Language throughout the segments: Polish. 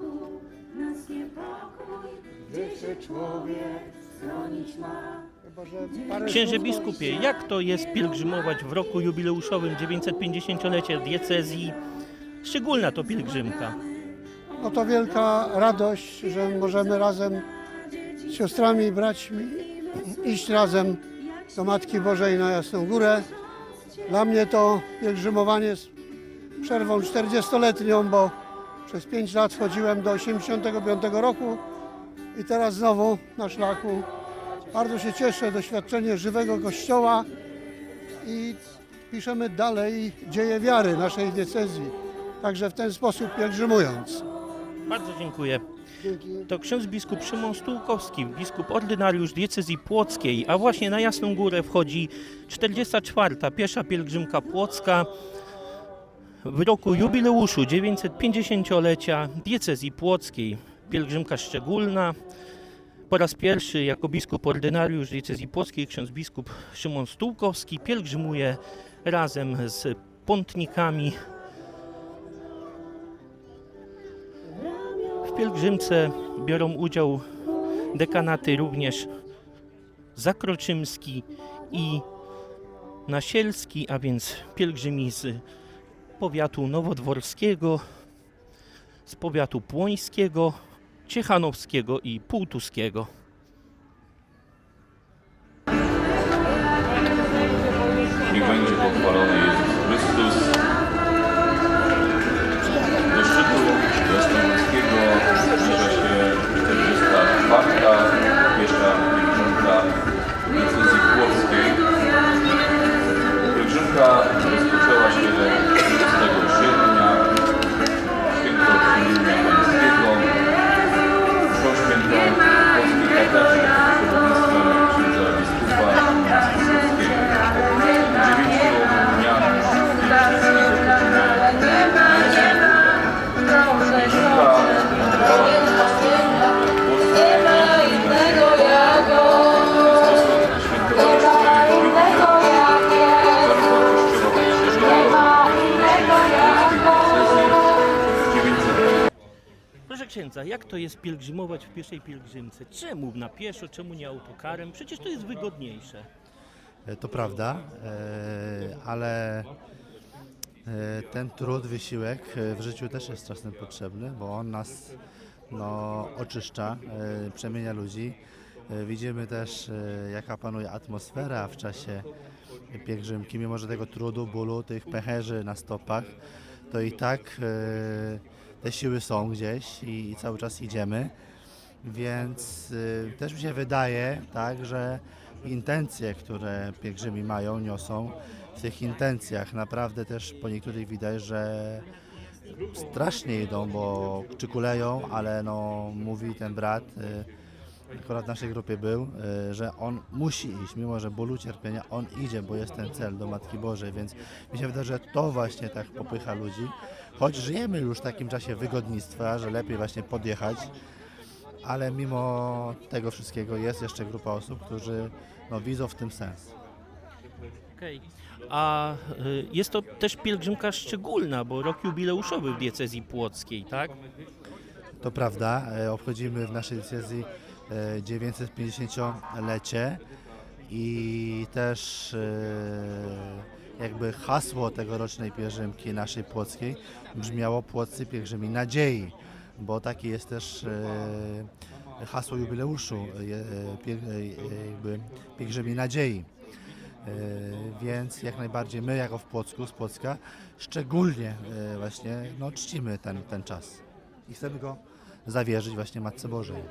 wokół nas niepokój, gdzie się człowiek schronić ma. Księże biskupie, jak to jest pielgrzymować w roku jubileuszowym 950-lecia diecezji? Szczególna to pielgrzymka. No to wielka radość, że możemy razem z siostrami i braćmi iść razem do Matki Bożej na Jasną Górę. Dla mnie to pielgrzymowanie z przerwą 40-letnią, bo przez 5 lat chodziłem do 85 roku i teraz znowu na szlaku. Bardzo się cieszę, doświadczenie żywego Kościoła i piszemy dalej dzieje wiary naszej diecezji. Także w ten sposób pielgrzymując. Bardzo dziękuję. To ksiądz biskup Szymon Stułkowski, biskup ordynariusz diecezji płockiej, a właśnie na Jasną Górę wchodzi 44. piesza pielgrzymka płocka w roku jubileuszu 950-lecia diecezji płockiej. Pielgrzymka szczególna. Po raz pierwszy jako biskup ordynariusz diecezji płockiej ksiądz biskup Szymon Stułkowski pielgrzymuje razem z pątnikami W pielgrzymce biorą udział dekanaty również Zakroczymski i Nasielski, a więc pielgrzymi z powiatu nowodworskiego, z powiatu płońskiego, ciechanowskiego i półtuskiego. Niech będzie pochwalony Jezus Chrystus. Jak to jest pielgrzymować w pieszej pielgrzymce? Czemu na pieszo, czemu nie autokarem? Przecież to jest wygodniejsze. E, To prawda, e, ale e, ten trud, wysiłek w życiu też jest czasem potrzebny, bo on nas no, oczyszcza, przemienia ludzi. Widzimy też, jaka panuje atmosfera w czasie pielgrzymki, mimo że tego trudu, bólu, tych pecherzy na stopach, to i tak te siły są gdzieś i, i cały czas idziemy. Więc y, też mi się wydaje, tak, że intencje, które pielgrzymi mają, niosą, w tych intencjach naprawdę też po niektórych widać, że strasznie idą, bo czykuleją, ale no, mówi ten brat, y, akurat w naszej grupie był, y, że on musi iść, mimo że bólu, cierpienia, on idzie, bo jest ten cel do Matki Bożej, więc mi się wydaje, że to właśnie tak popycha ludzi, choć żyjemy już w takim czasie wygodnictwa, że lepiej właśnie podjechać, ale mimo tego wszystkiego jest jeszcze grupa osób, którzy no, widzą w tym sens. Okej. A y, jest to też pielgrzymka szczególna, bo rok jubileuszowy w diecezji płockiej, tak? To prawda, e, obchodzimy w naszej decyzji 950-lecie i też e, jakby hasło tegorocznej pielgrzymki naszej płockiej brzmiało Płoccy Pielgrzymi Nadziei, bo takie jest też e, hasło jubileuszu, e, jakby Pielgrzymi Nadziei. Więc jak najbardziej my jako w Płocku, z Płocka, szczególnie właśnie no, czcimy ten, ten czas i chcemy go zawierzyć właśnie Matce Bożej.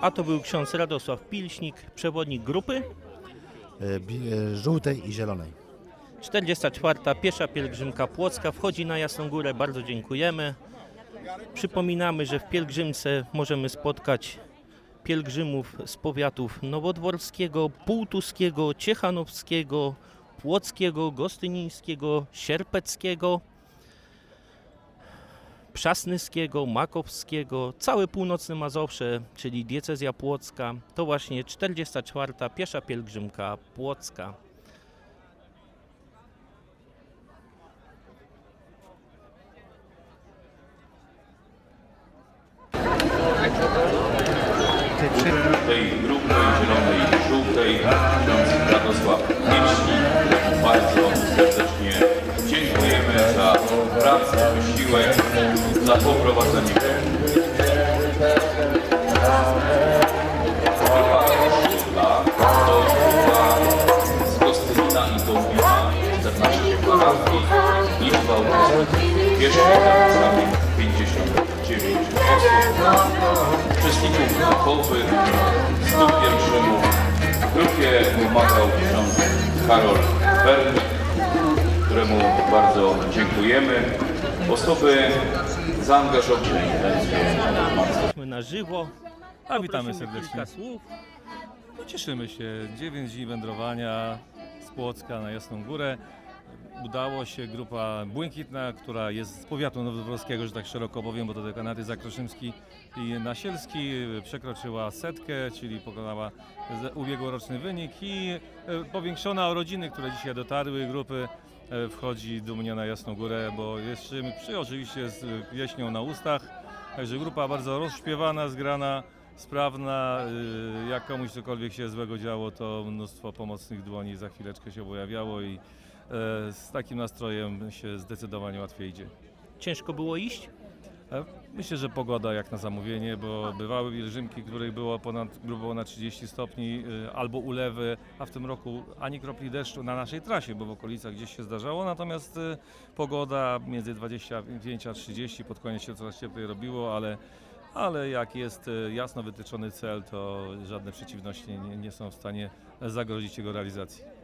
A to był ksiądz Radosław Pilśnik, przewodnik grupy. E, e, Żółtej i zielonej. 44. piesza pielgrzymka płocka wchodzi na Jasną Górę. Bardzo dziękujemy. Przypominamy, że w pielgrzymce możemy spotkać pielgrzymów z powiatów nowodworskiego, półtuskiego, ciechanowskiego, płockiego, gostynińskiego, sierpeckiego, przasnyskiego, makowskiego, całe północne Mazowsze, czyli diecezja płocka, to właśnie 44. piesza pielgrzymka płocka. tej grupy zielonej żółtej Radosław Mieśnik, pracę, wysiłek, za poprowadzenie. Grupa szósta to grupa z Kostylina i Dąbina, 14 parafii, liczba uczestników pierwszych napisami 59 osób uczestników pierwszemu w grupie pomagał ksiądz Karol Bernik, któremu bardzo dziękujemy. Osoby zaangażowane w Jesteśmy na żywo. A witamy serdecznie. Kilka słów. No, cieszymy się. 9 dni wędrowania z Płocka na Jasną Górę. Udało się grupa Błękitna, która jest z powiatu nowodworskiego, że tak szeroko powiem, bo to dekanaty Zakroszymski i Nasielski, przekroczyła setkę, czyli pokonała ubiegłoroczny wynik i e, powiększona o rodziny, które dzisiaj dotarły, grupy wchodzi dumnie na Jasną Górę, bo jeszcze przy oczywiście z pieśnią na ustach. Także grupa bardzo rozśpiewana, zgrana, sprawna. y, Jak komuś cokolwiek się złego działo, to mnóstwo pomocnych dłoni za chwileczkę się pojawiało i e, z takim nastrojem się zdecydowanie łatwiej idzie. Ciężko było iść? Myślę, że pogoda jak na zamówienie, bo bywały pielgrzymki, których było ponad grubo na 30 stopni y, albo ulewy, a w tym roku ani kropli deszczu na naszej trasie, bo w okolicach gdzieś się zdarzało, natomiast y, pogoda między 25 a 30, pod koniec się coraz cieplej robiło, ale, ale jak jest y, jasno wytyczony cel, to żadne przeciwności nie, nie są w stanie zagrozić jego realizacji.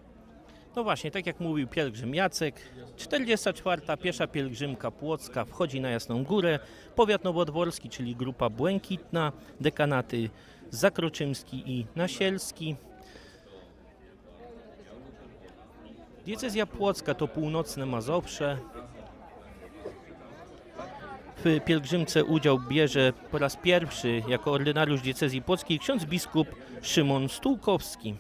No właśnie, tak jak mówił pielgrzym Jacek, 44. piesza pielgrzymka Płocka wchodzi na Jasną Górę, powiat nowodworski, czyli grupa Błękitna, dekanaty Zakroczymski i Nasielski. Diecezja Płocka to północne Mazowsze. W pielgrzymce udział bierze po raz pierwszy jako ordynariusz diecezji płockiej ksiądz biskup Szymon Stułkowski.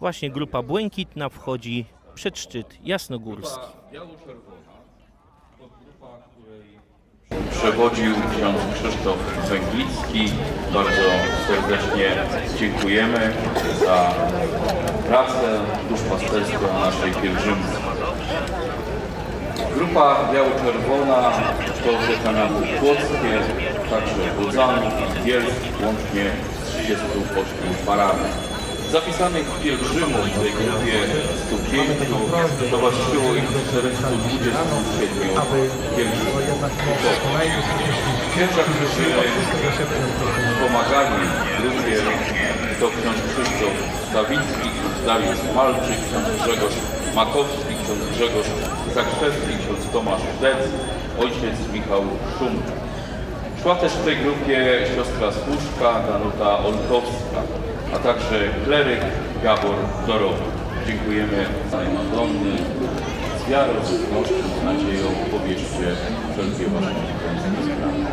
Właśnie grupa Błękitna wchodzi przed szczyt Jasnogórski. Przewodził ksiądz Krzysztof Węglicki. Bardzo serdecznie dziękujemy za pracę duszpasterską na naszej pielgrzymce. Grupa biało-czerwona to dekanaty płockie, także Budzanów i Bielsk, łącznie z 38 parafii. Zapisanych pielgrzymów w tej grupie 105 towarzyszyło ich 427 pielgrzymów. Księża, którzy pomagali grupie to ksiądz Krzysztof Stawicki, ksiądz Dariusz Malczyk, ksiądz Grzegorz Makowski, ksiądz Grzegorz Zakrzewski, ksiądz Tomasz Dec, ojciec Michał Szum. Szła też w tej grupie siostra Służka, Danuta Olkowska, a także kleryk Gabor Dorowy. Dziękujemy za Madonny. Z wiarą, z ufnością, z nadzieją powierzcie wszelkie wasze sprawy.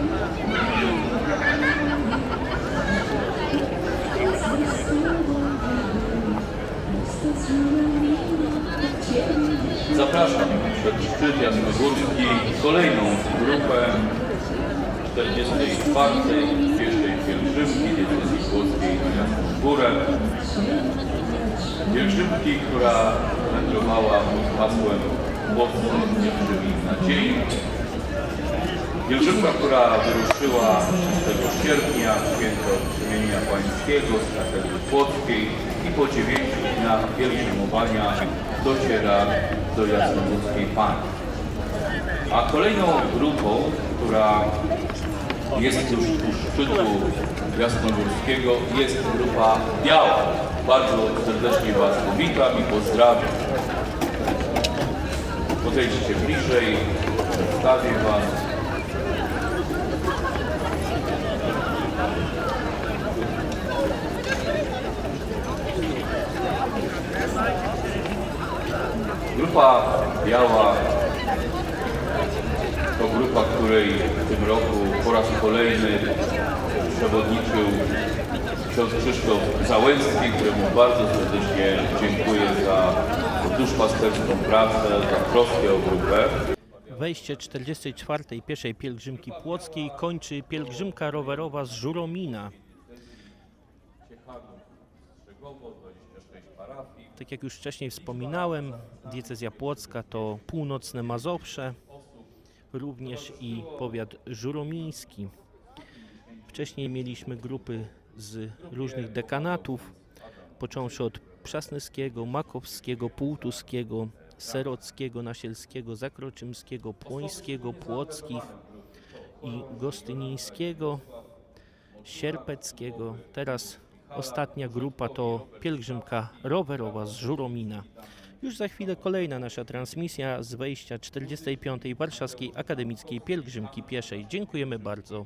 Zapraszam przed szczyt Jasnogórski kolejną grupę 44. pielgrzymki diecezji płockiej na Jasną Górę. Pielgrzymki, która wędrowała pod hasłem Płoccy pielgrzymi nadziei. Pielgrzymka, która wyruszyła 6 sierpnia, święto Brzemienia Pańskiego z katedry płockiej i po 9 dniach pielgrzymowania dociera do Jasnogórskiej Pani. A kolejną grupą, która jest już u szczytu Jasnogórskiego, jest grupa Biała. Bardzo serdecznie Was witam i pozdrawiam. Podejdźcie bliżej, przedstawię Was. Grupa Biała to grupa, której w tym roku po raz kolejny przewodniczył ksiądz Krzysztof Załęcki, któremu bardzo serdecznie dziękuję za duszpasterską pracę, za troskę o grupę. wejście 44. pieszej pielgrzymki płockiej kończy pielgrzymka rowerowa z Żuromina. Tak jak już wcześniej wspominałem, diecezja płocka to północne Mazowsze, również i powiat żuromiński. Wcześniej mieliśmy grupy z różnych dekanatów, począwszy od Przasnyskiego, Makowskiego, Półtuskiego, Serockiego, Nasielskiego, Zakroczymskiego, Płońskiego, Płockich i Gostynińskiego, Sierpeckiego. Teraz ostatnia grupa to pielgrzymka rowerowa z Żuromina. Już za chwilę kolejna nasza transmisja z wejścia 45. Warszawskiej Akademickiej Pielgrzymki Pieszej. Dziękujemy bardzo.